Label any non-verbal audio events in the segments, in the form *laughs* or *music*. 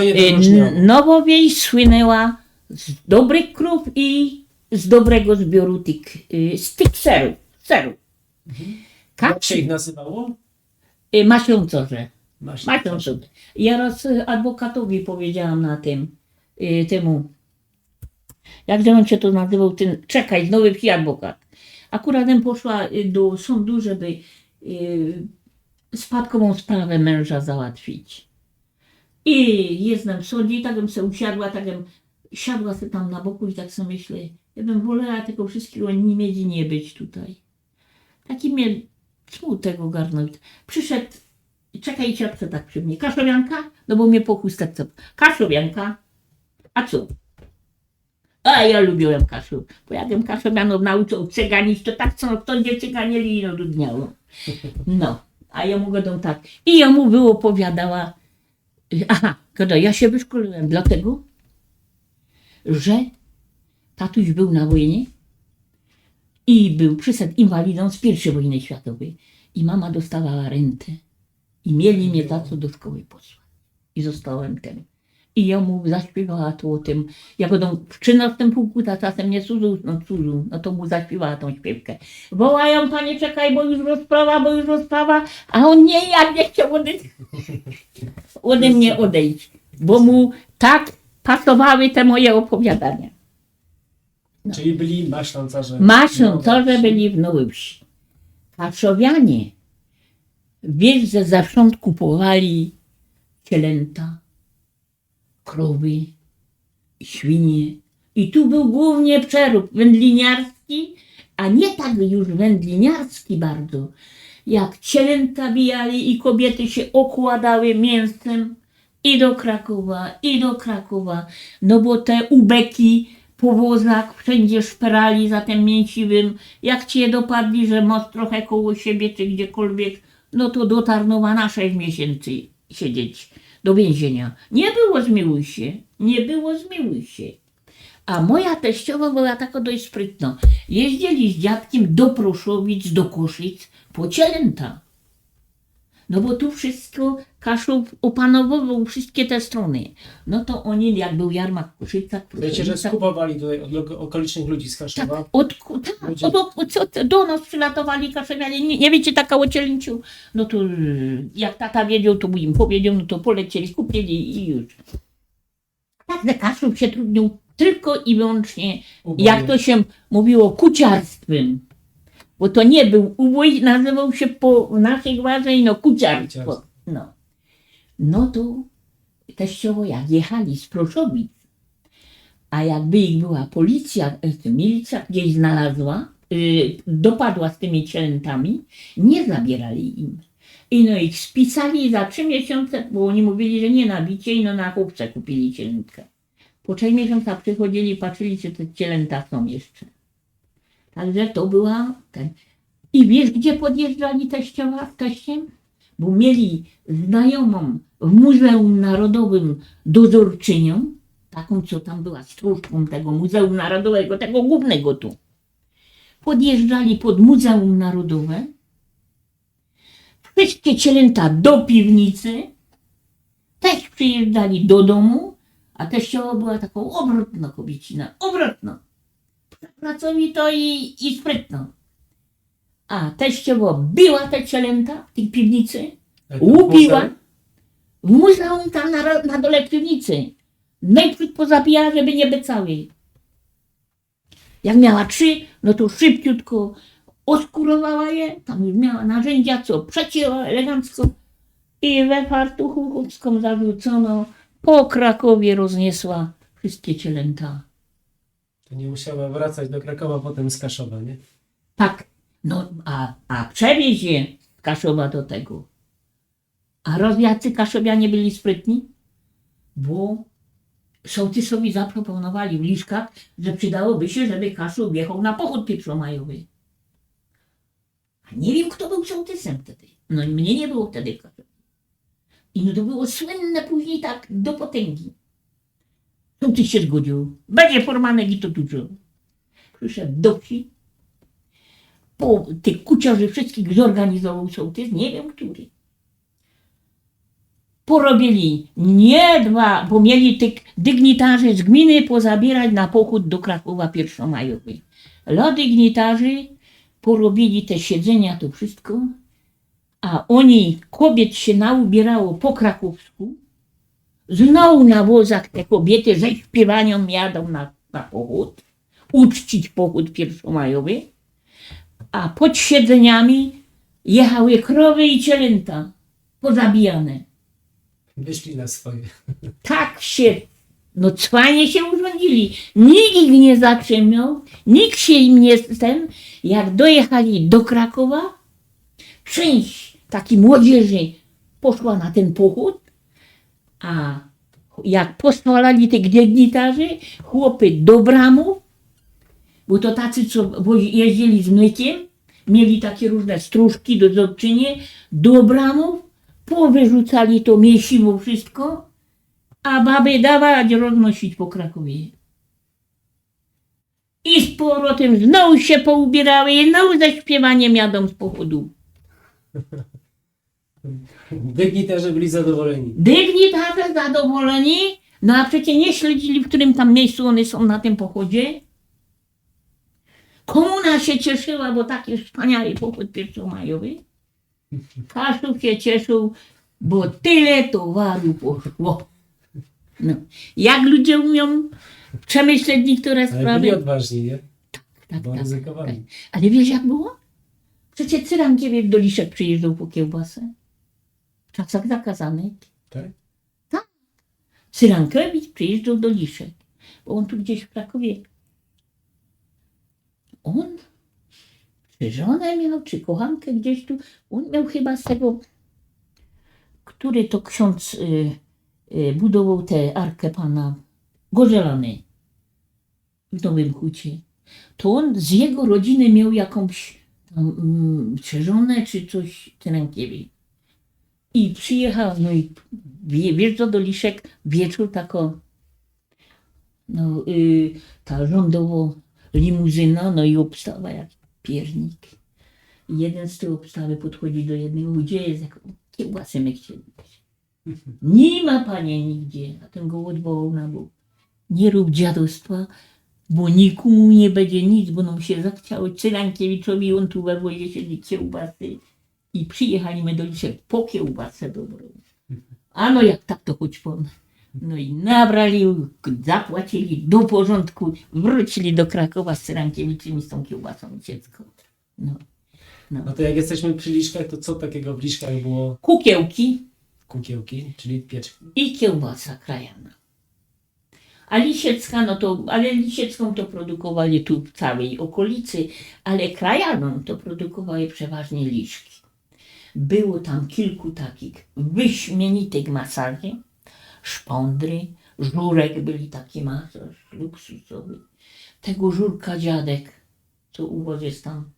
Je Y, wyróżniało. N- Nowowieś słynęła z dobrych krów i z dobrego zbioru tych, y, z tych serów. serów. Jak się ich nazywało? Y, Maślącorze. Maśle. Maślącorze. Ja raz y, adwokatowi powiedziałam na tym, y, temu, jak on się to nazywał, ten, czekaj, nowy wsi adwokat. Akurat poszła y, do sądu, żeby y, spadkową sprawę męża załatwić. I jestem w sądzie i tak bym sobie usiadła, tak bym siadła sobie tam na boku i tak sobie myślę, ja bym wolała tego wszystkiego nie mieć i nie być tutaj. Taki mnie smutek ogarnął. Przyszedł, czekaj ciotce tak przy mnie, kaszowianka? No bo mnie po chusteczce. Kaszowianka? A co? A ja lubiłem kaszub, bo jak bym kaszowianów nauczył cyganić, to tak co, to nie cyganieli i no. No, a ja mu godą tak. I ja mu wyopowiadała, aha, kada, ja się wyszkoliłem dlatego, że tatuś był na wojnie i był przyszedł inwalidą z I wojny światowej i mama dostawała rentę i mieli mnie za co do szkoły posłać. I zostałem ten. I ja mu zaśpiewała to o tym, jak on w 13 pułku ta czasem nie służył, no służył, no to mu zaśpiewała tą śpiewkę. Wołają, panie czekaj, bo już rozprawa, bo już rozprawa, a on nie, jak nie chciał odejść, *laughs* ode mnie odejść, bo mu tak pasowały te moje opowiadania. Czyli byli maślącarze. Maślącarze byli w Nowej Wsi. Kaszowianie, wiesz, że zawsze kupowali cielęta, krowy, świnie. I tu był głównie przerób wędliniarski, a nie tak już wędliniarski bardzo, jak cielęta bijali i kobiety się okładały mięsem i do Krakowa, i do Krakowa, no bo te ubeki po wozach wszędzie szperali za tym mięsiwym, jak cię dopadli, że masz trochę koło siebie czy gdziekolwiek, no to do Tarnowa na 6 miesięcy siedzieć do więzienia. Nie było zmiłuj się, nie było zmiłuj się. A moja teściowa była taka dość sprytna. Jeździli z dziadkiem do Proszowic, do Koszyc po cielęta. No bo tu wszystko Kaszub opanowywał wszystkie te strony. No to oni, jak był jarmark w Koszycach, Wiecie, że Proszowicach, skupowali tutaj od okolicznych ludzi z tak, Kaszowa. od, tak, Ludzie- od, do nas przylatowali kaszewianie, nie, nie wiecie, taka o cielęciu. No to y, jak tata wiedział, to mu im powiedział, no to polecieli, kupili i już. Także Kaszub się trudnił tylko i wyłącznie, jak to się mówiło, kuciarstwem. Bo to nie był ubój, nazywał się po naszej gwarze, no kuciarstwo. Kuciarstwo. No. no to teściowo jak jechali z Proszowic, a jakby ich była policja, e, milicja gdzieś znalazła, y, dopadła z tymi cielętami, nie zabierali im. I no ich spisali za trzy miesiące, bo oni mówili, że nie nabicie i no na chłopce kupili cielętkę. Po trzech miesiącach przychodzili, patrzyli, czy te cielęta są jeszcze. Także to była ten. I wiesz, gdzie podjeżdżali teściowa z teściem? Bo mieli znajomą w Muzeum Narodowym dozorczynią, taką, co tam była stróżką tego Muzeum Narodowego, tego głównego tu. Podjeżdżali pod Muzeum Narodowe, wszystkie cielęta do piwnicy, też przyjeżdżali do domu, a teściowa była taką obrotną kobiecina, obrotną. Pracowito i, i sprytną. A teściowo biła te cielęta w tej piwnicy, łupiła w muzeum tam na, na dole piwnicy. Najpierw pozabijała, żeby nie becały. Jak miała trzy, no to szybciutko oskurowała je, tam już miała narzędzia, co przecięła elegancko i we fartuchu chłopską zarzucono, po Krakowie rozniesła wszystkie cielęta. To nie musiała wracać do Krakowa potem z Kaszowa, nie? Tak, no a, a przewieź je z Kaszowa do tego. A roz jacy kaszowianie byli sprytni? Bo sołtysowi zaproponowali w Liszkach, że przydałoby się, żeby Kaszub wjechał na pochód pieprzomajowy. A nie wiem, kto był sołtysem wtedy. No i mnie nie było wtedy w Kaszowie. I no to było słynne później tak do potęgi. Sołtys się zgodził. Będzie formanek i to dużo. Przyszedł do wsi, po tych kuciarzy wszystkich zorganizował sołtys, nie wiem który. porobili nie dwa, bo mieli tych dygnitarzy z gminy pozabierać na pochód do Krakowa pierwszomajowy. Dla dygnitarzy porobili te siedzenia, to wszystko, a oni, kobiet się naubierało po krakowsku, znowu na wozach te kobiety ze śpiewaniem jadą na, na pochód, uczcić pochód pierwszomajowy, a pod siedzeniami jechały krowy i cielęta pozabijane. Wyszli na swoje. Tak się, no cwanie się urządzili. Nikt ich nie zatrzymał, nikt się im nie ten. Jak dojechali do Krakowa, część takiej młodzieży poszła na ten pochód, a jak posłali tych dygnitarzy, chłopy do bramów, bo to tacy, co jeździli z mlekiem, mieli takie różne stróżki do zodczynie, do bramów, powyrzucali to miesiwo wszystko, a baby dawać roznosić po Krakowie. I z powrotem znowu się poubierały znowu ze śpiewaniem jadą z pochodu. *laughs* Dygnitarze byli zadowoleni. Dygnitarze zadowoleni, no a przecież nie śledzili, w którym tam miejscu one są na tym pochodzie. Komuna się cieszyła, bo taki wspaniały pochód pierwszomajowy. Kaszub się cieszył, bo tyle towaru poszło. No. Jak ludzie umią przemyśleć niektóre Ale sprawy. byli odważni, nie? Tak, Bo tak. ryzykowali. Ale wiesz jak było? Przecież Cyrankiewicz do Liszek przyjeżdżał po kiełbasę. W czasach zakazanych. Tak? Cyrankiewicz przyjeżdżał do Liszek. Bo on tu gdzieś w Krakowie. On? Czy żonę miał, czy kochankę gdzieś tu. On miał chyba z tego, który to ksiądz y, y, budował tę arkę pana Gorzelany w Nowym Hucie. To on z jego rodziny miał jakąś czy żonę, czy coś Cyrankiewicz. I przyjechał, no i wjeżdża do Liszek wieczór tako, no y, ta rządowo limuzyna, no i obstawa jak piernik. Jeden z tych obstawy podchodzi do jednego, gdzie jest, jak kiełbasy my. *laughs* Nie ma panie nigdzie, a ten go odwołał na bok. Nie rób dziadostwa, bo nikomu nie będzie nic, bo nam się zachciało Cyrankiewiczowi, on tu we wozie siedzi kiełbasy i przyjechali my do Liszek po kiełbasę dobrą. A no jak tak to choć pon. No i nabrali, zapłacili do porządku, wrócili do Krakowa z Cyrankiewiczem i z tą kiełbasą dziecko. No. No to jak jesteśmy przy liszkach, to co takiego w liszkach było Kukiełki kukiełki, czyli pieczki? i kiełbasa krajana. A Lisiecka, no to, ale Lisiecką to produkowali tu w całej okolicy, ale krajaną to produkowały przeważnie liszki. Było tam kilku takich wyśmienitych masaży, szpondry, żurek byli taki masaż luksusowy. Tego żurka dziadek, co u was jest tam.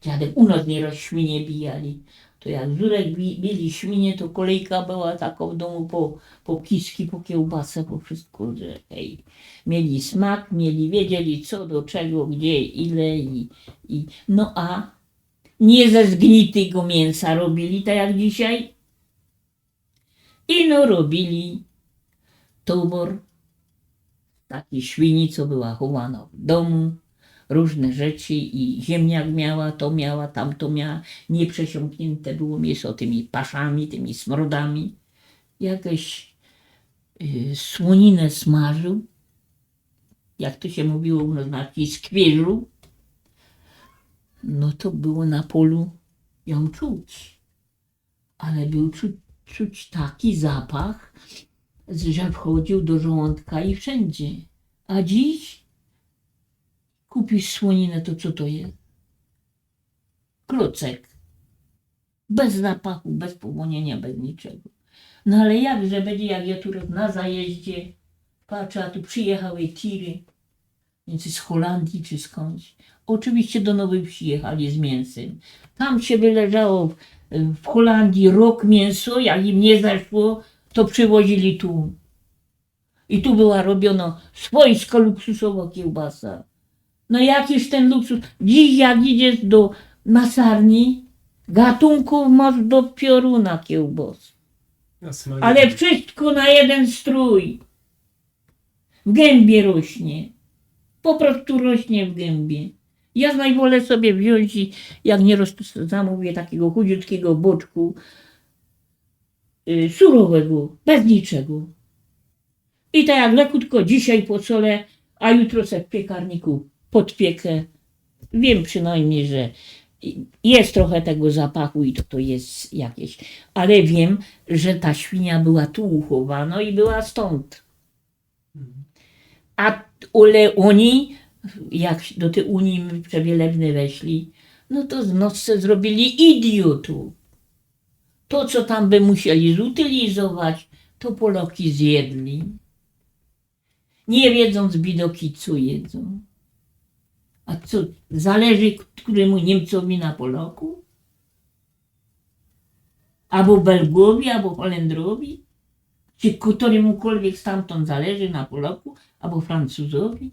Dziadek u nas nieraz świnie bijali. To jak żurek bi, bili świnie, to kolejka była taka w domu po, po kiski, po kiełbasę, po wszystko, że hej. Mieli smak, mieli, wiedzieli co, do czego, gdzie, ile i, i no a nie ze zgnitego mięsa robili, tak jak dzisiaj. I no robili tobor takiej świni, co była chowana w domu, różne rzeczy i ziemniak miała, to miała, tamto miała, nieprzesiąknięte było mięso tymi paszami, tymi smrodami. Jakieś y, słoninę smażył, jak to się mówiło u nas na wsi, skwierzył, no to było na polu ją czuć. Ale był czuć, czuć taki zapach, że wchodził do żołądka i wszędzie. A dziś kupisz słoninę, to co to jest? Klocek. Bez zapachu, bez powonienia, bez niczego. No ale jakże będzie, jak ja tu na zajeździe patrzę, a tu przyjechały tiry, więc z Holandii czy skądś. Oczywiście do Nowej Wsi jechali z mięsem. Tam się wyleżało w, Holandii rok mięso, jak im nie zeszło, to przywozili tu. I tu była robiona swojska luksusowa kiełbasa. No jakiż ten luksus. Dziś jak idziesz do masarni, Gatunków masz do pioruna kiełbos. Ale wszystko na jeden strój. W gębie rośnie. Po prostu rośnie w gębie. Ja najwolę sobie wziąć i jak nie zamówię takiego chudziutkiego boczku y, surowego, bez niczego. I tak jak lekutko dzisiaj posolę, a jutro se w piekarniku podpiekę. Wiem przynajmniej, że jest trochę tego zapachu i to, to jest jakieś. Ale wiem, że ta świnia była tu uchowana i była stąd. A ale oni, jak do tej Unii my przewielebne weszli, no to z nosce zrobili idiotów. To, co tam by musieli zutylizować, to Poloki zjedli. Nie wiedząc bidoki, co jedzą. A co, zależy któremu Niemcowi na Polaku? Albo Belgowi, albo Holendrowi? Czy któremukolwiek stamtąd zależy na Polaku, albo Francuzowi?